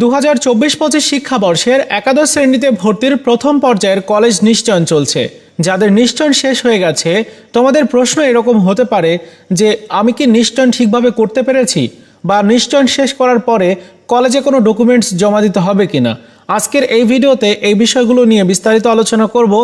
দু হাজার চব্বিশ পঁচিশ শিক্ষাবর্ষের একাদশ শ্রেণীতে ভর্তির প্রথম পর্যায়ের কলেজ নিশ্চয়ন চলছে। যাদের নিশ্চয়ন শেষ হয়ে গেছে, তোমাদের প্রশ্ন এরকম হতে পারে যে, আমি কি নিশ্চয়ন ঠিকভাবে করতে পেরেছি? বা নিশ্চয়ন শেষ করার পরে কলেজে কোনো ডকুমেন্টস জমা দিতে হবে কিনা? আজকের এই ভিডিওতে এই বিষয়গুলো নিয়ে বিস্তারিত আলোচনা করব।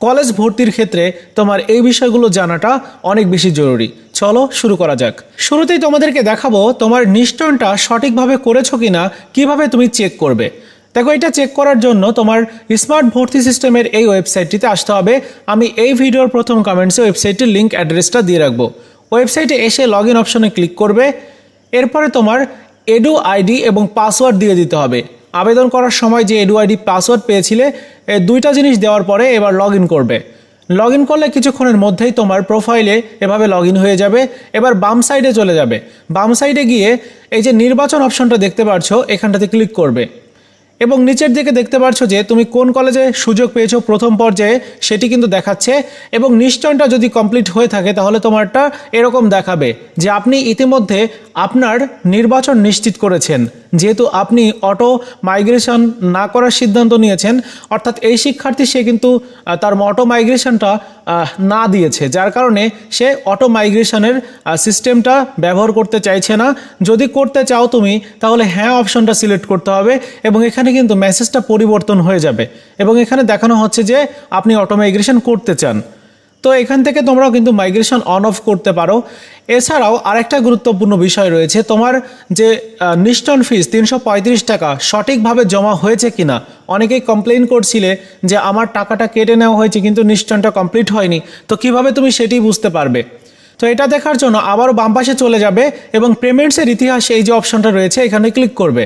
কলেজ ভর্তির ক্ষেত্রে তোমার এই বিষয়গুলো জানাটা অনেক বেশি জরুরি। চলো শুরু করা যাক। শুরুতেই তোমাদেরকে দেখাবো তোমার নিশ্চয়নটা সঠিকভাবে করেছ কিনা, কীভাবে তুমি চেক করবে। দেখো, এটা চেক করার জন্য তোমার স্মার্ট ভর্তি সিস্টেমের এই ওয়েবসাইটটিতে আসতে হবে। আমি এই ভিডিওর প্রথম কমেন্টসে ওয়েবসাইটের লিঙ্ক অ্যাড্রেসটা দিয়ে রাখব। ওয়েবসাইটে এসে লগ ইন অপশনে ক্লিক করবে। এরপরে তোমার এডু আইডি এবং পাসওয়ার্ড দিয়ে দিতে হবে। আবেদন করার সময় যে এডু আইডি পাসওয়ার্ড পেয়েছিলে দুইটা জিনিস দেওয়ার পরে এবার লগ ইন করবে। লগ ইন করলে কিছুক্ষণের মধ্যেই তোমার প্রোফাইলে এভাবে লগ ইন হয়ে যাবে। এবার বাম সাইডে চলে যাবে। বাম সাইডে গিয়ে এই যে নির্বাচন অপশনটা দেখতে পাচ্ছ এখানটাতে ক্লিক করবে। এবং নিচের দিকে দেখতে পাচ্ছ যে তুমি কোন কলেজে সুযোগ পেয়েছ প্রথম পর্যায়ে, সেটি কিন্তু দেখাচ্ছে। এবং নিশ্চয়টা যদি কমপ্লিট হয়ে থাকে, তাহলে তোমারটা এরকম দেখাবে যে আপনি ইতিমধ্যে আপনার নির্বাচন নিশ্চিত করেছেন। যেহেতু আপনি অটো মাইগ্রেশন না করার সিদ্ধান্ত নিয়েছেন, অর্থাৎ এই শিক্ষার্থী সে কিন্তু তার অটো মাইগ্রেশনটা না দিয়েছে, যার কারণে সে অটো মাইগ্রেশনের সিস্টেমটা ব্যবহার করতে চাইছে না। যদি করতে চাও তুমি, তাহলে হ্যাঁ অপশনটা সিলেক্ট করতে হবে এবং এখানে কিন্তু মেসেজটা পরিবর্তন হয়ে যাবে। এবং এখানে দেখানো হচ্ছে যে আপনি অটো মাইগ্রেশন করতে চান। তো এখান থেকে তোমরাও কিন্তু মাইগ্রেশন অন অফ করতে পারো। এছাড়াও আরেকটা গুরুত্বপূর্ণ বিষয় রয়েছে, তোমার যে নিশ্চন ফিস তিনশো পঁয়ত্রিশ টাকা, সঠিকভাবে জমা হয়েছে কিনা? অনেকেই কমপ্লেন করছিলে যে, আমার টাকাটা কেটে নেওয়া হয়েছে, কিন্তু নিশ্চনটা কমপ্লিট হয়নি। তো কীভাবে তুমি সেটি বুঝতে পারবে? তো এটা দেখার জন্য আবারও বাম পাশে চলে যাবে এবং পেমেন্টসের ইতিহাস এই যে অপশনটা রয়েছে, এখানে ক্লিক করবে।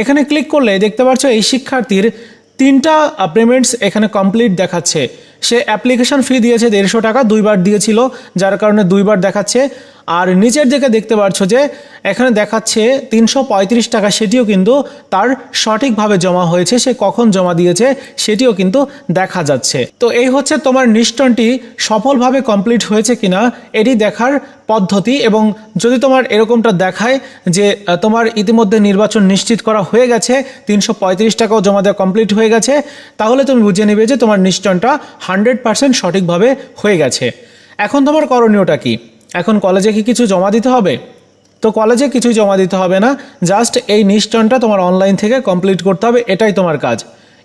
এখানে ক্লিক করলে দেখতে পাচ্ছ এই শিক্ষার্থীর তিনটা পেমেন্টস এখানে কমপ্লিট দেখাচ্ছে। সে অ্যাপ্লিকেশন ফি দিয়েছে দেড়শো টাকা, দুইবার দিয়েছিল, যার কারণে দুইবার দেখাচ্ছে। আর নিচের দিকে দেখতে পাচ্ছ যে, এখানে দেখাচ্ছে তিনশো পঁয়ত্রিশ টাকা, সেটিও কিন্তু তার সঠিকভাবে জমা হয়েছে, সে কখন জমা দিয়েছে সেটিও কিন্তু দেখা যাচ্ছে। তো এই হচ্ছে তোমার নিষ্টনটি সফলভাবে কমপ্লিট হয়েছে কিনা, এটি দেখার পদ্ধতি এবং যদি তোমার এরকমটা দেখায় যে তোমার ইতিমধ্যে নির্বাচন নিশ্চিত করা হয়ে গেছে, তিনশো পঁয়ত্রিশ টাকাও জমা দেওয়া কমপ্লিট হয়ে গেছে, তাহলে তুমি বুঝে নেবে যে তোমার নিশ্চয়টা হান্ড্রেড পার্সেন্ট সঠিকভাবে হয়ে গেছে। এখন তোমার করণীয়টা কি? এখন কলেজে কি কিছু জমা দিতে হবে? তো কলেজে কিছুই জমা দিতে হবে না, জাস্ট এই নিশ্চয়নটা তোমার অনলাইন থেকে কমপ্লিট করতে হবে, এটাই তোমার কাজ।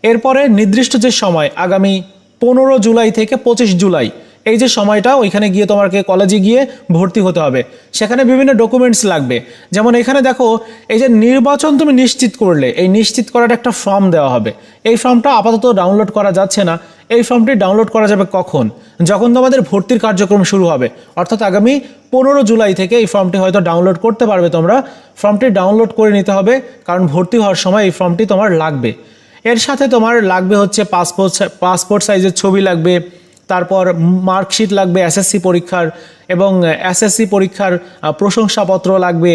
এরপরে নির্দিষ্ট যে সময়, আগামী পনেরো জুলাই থেকে পঁচিশ জুলাই এই যে সময়টা, ওইখানে গিয়ে তোমাকে কলেজে গিয়ে ভর্তি হতে হবে। সেখানে বিভিন্ন ডকুমেন্টস লাগবে। যেমন এখানে দেখো, এই যে নির্বাচন তুমি নিশ্চিত করলে, এই নিশ্চিত করার একটা ফর্ম দেওয়া হবে। এই ফর্মটা আপাতত ডাউনলোড করা যাচ্ছে না। এই ফর্মটি ডাউনলোড করা যাবে কখন? যখন তোমাদের ভর্তির কার্যক্রম শুরু হবে। অর্থাৎ আগামী পনেরো জুলাই থেকে এই ফর্মটি হয়তো ডাউনলোড করতে পারবে তোমরা। ফর্মটি ডাউনলোড করে নিতে হবে, কারণ ভর্তি হওয়ার সময় এই ফর্মটি তোমার লাগবে। এর সাথে তোমার লাগবে হচ্ছে পাসপোর্ট পাসপোর্ট সাইজের ছবি লাগবে। তারপর মার্কশিট লাগবে এসএসসি পরীক্ষার এবং এসএসসি পরীক্ষার প্রশংসাপত্র লাগবে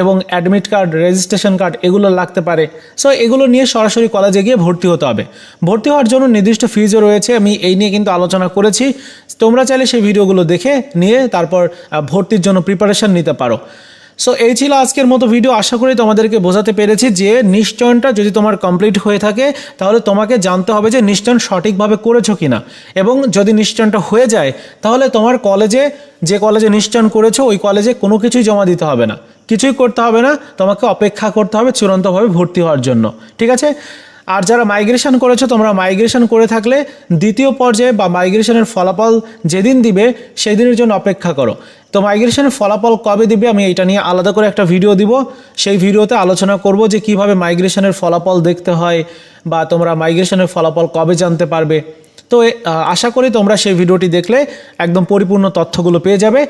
এবং অ্যাডমিট কার্ড রেজিস্ট্রেশন কার্ড এগুলো লাগতে পারে। সো এগুলো নিয়ে সরাসরি কলেজে গিয়ে ভর্তি হতে হবে। ভর্তি হওয়ার জন্য নির্দিষ্ট ফিজও রয়েছে, আমি এই নিয়ে কিন্তু আলোচনা করেছি। তোমরা চাইলে সেই ভিডিওগুলো দেখে নিয়ে তারপর ভর্তির জন্য প্রিপারেশন নিতে পারো। সো এই ছিল আজকের মতো ভিডিও আশা করি তোমাদেরকে বোঝাতে পেরেছি যে নিশ্চয়নটা যদি তোমার কমপ্লিট হয়ে থাকে, তাহলে তোমাকে জানতে হবে যে নিশ্চয়ন সঠিকভাবে করেছ কি না এবং যদি নিশ্চয়নটা হয়ে যায়, তাহলে তোমার কলেজে যে কলেজে নিশ্চয়ন করেছ, ওই কলেজে কোনো কিছুই জমা দিতে হবে না। কিছুই করতে হবে না, তোমাকে অপেক্ষা করতে হবে চূড়ান্তভাবে ভর্তি হওয়ার জন্য। ঠিক আছে? আর যারা মাইগ্রেশন করেছ, তোমরা মাইগ্রেশন করে থাকলে দ্বিতীয় পর্যায়ে বা মাইগ্রেশনের ফলাফল যেদিন দিবে সেই দিনের জন্য অপেক্ষা করো। তো মাইগ্রেশনের ফলাফল কবে দিবে, আমি এটা নিয়ে আলাদা করে একটা ভিডিও দিব। সেই ভিডিওতে আলোচনা করব যে কীভাবে মাইগ্রেশনের ফলাফল দেখতে হয় বা তোমরা মাইগ্রেশনের ফলাফল কবে জানতে পারবে। তো আশা করি তোমরা সেই ভিডিওটি দেখলে একদম পরিপূর্ণ তথ্যগুলো পেয়ে যাবে।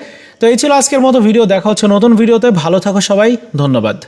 তো এই ছিল আজকের মতো ভিডিও দেখা হচ্ছে নতুন ভিডিওতে ভালো থাকো সবাই, ধন্যবাদ।